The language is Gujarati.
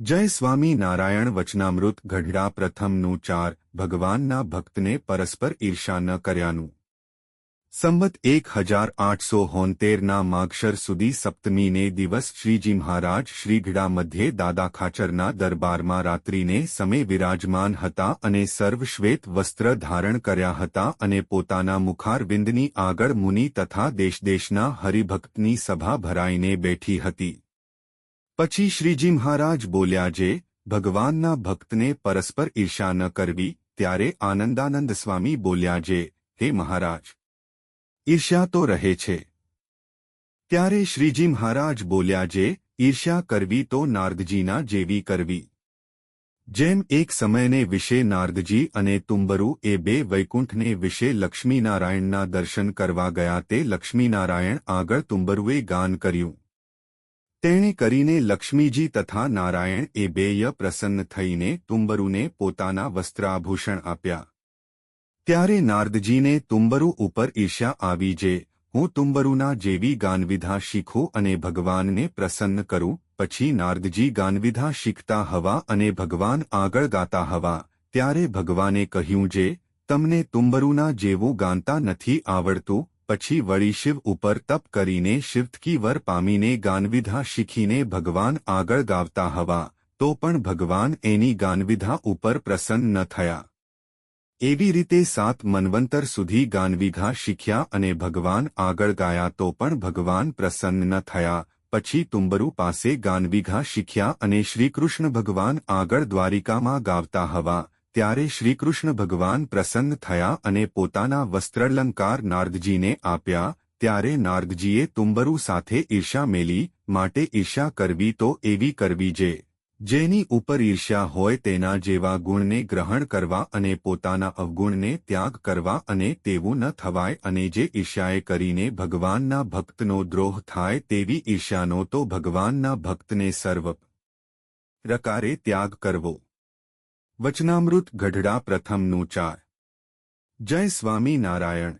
જય સ્વામી નારાયણ વચનામૃત ગઢડા પ્રથમનું ચાર, ભગવાનના ભક્તને પરસ્પર ઈર્ષા ન કર્યાનું. સંવત એક હજાર આઠસો હોંતેરના માગશર સુધી સપ્તમીને દિવસ શ્રીજી મહારાજ શ્રીગઢા મધ્યે દાદા ખાચરના દરબારમાં રાત્રિને સમય વિરાજમાન હતા અને સર્વશ્વેત વસ્ત્ર ધારણ કર્યા હતા અને પોતાના મુખારવિંદની આગળ મુનિ તથા દેશદેશના હરિભક્તની સભા ભરાઈને બેઠી હતી. પછી શ્રીજી મહારાજ બોલ્યા, જે ભગવાનના ભક્તને પરસ્પર ઈર્ષા ન કરવી, ત્યારે આનંદાનંદ સ્વામી બોલ્યા, જે, હે મહારાજ, ઈર્ષ્યા તો રહે છે. ત્યારે શ્રીજી મહારાજ બોલ્યા, જે, ઈર્ષ્યા કરવી તો નારદજીના જેવી કરવી. જેમ એક સમયને વિશે નારદજી અને તુંબરુ એ બે વૈકુંઠને વિશે લક્ષ્મીનારાયણના દર્શન કરવા ગયા, તે લક્ષ્મીનારાયણ આગળ તુંબરુએ ગાન કર્યું. તેણે કરીને લક્ષ્મીજી તથા નારાયણ એ બેય પ્રસન્ન થઈને તુંબરુને પોતાના વસ્ત્રાભૂષણ આપ્યા. ત્યારે નારદજીને તુંબરુ ઉપર ઈર્ષ્યા આવી જે, હું તુંબરુના જેવી ગાનવિધા શીખું અને ભગવાનને પ્રસન્ન કરું, પછી નારદજી ગાનવિધા શીખતા હવા અને ભગવાન આગળ ગાતા હવા, ત્યારે ભગવાને કહ્યું જે, તમને તુંબરુના જેવું ગાનતા નથી આવડતું પછી વળી શિવ ઉપર તપ કરીને શિવતકી વર પામીને ગાનવિધા શીખીને ભગવાન આગળ ગાવતા હવા, તો પણ ભગવાન એની ગાનવિધા ઉપર પ્રસન્ન ન થયા. એવી રીતે સાત મનવંતર સુધી ગાનવિધા શીખ્યા અને ભગવાન આગળ ગાયા તો પણ ભગવાન પ્રસન્ન ન થયા, પછી તુંબરુ પાસે ગાનવિઘા શીખ્યા અને શ્રીકૃષ્ણ ભગવાન આગળ દ્વારિકામાં ગાવતા હવા ત્યારે શ્રીકૃષ્ણ ભગવાન પ્રસન્ન થયા અને પોતાના વસ્ત્રલંકાર નારદજીને આપ્યા, ત્યારે નારદજીએ તુંબરુ સાથે ઈર્ષા મેલી, માટે ઈર્ષા કરવી તો એવી કરવી જે. જેની ઉપર ઈર્ષ્યા હોય તેના જેવા ગુણને ગ્રહણ કરવા અને પોતાના અવગુણને ત્યાગ કરવા અને તેવું ન થવાય અને જે ઈર્ષ્યાએ કરીને ભગવાનના ભક્તનો દ્રોહ થાય તેવી ઈર્ષ્યાનો તો ભગવાનના ભક્તને સર્વ પ્રકારે ત્યાગ કરવો. વચનામૃત ગઢડા પ્રથમનું ચાર. જય સ્વામી નારાયણ.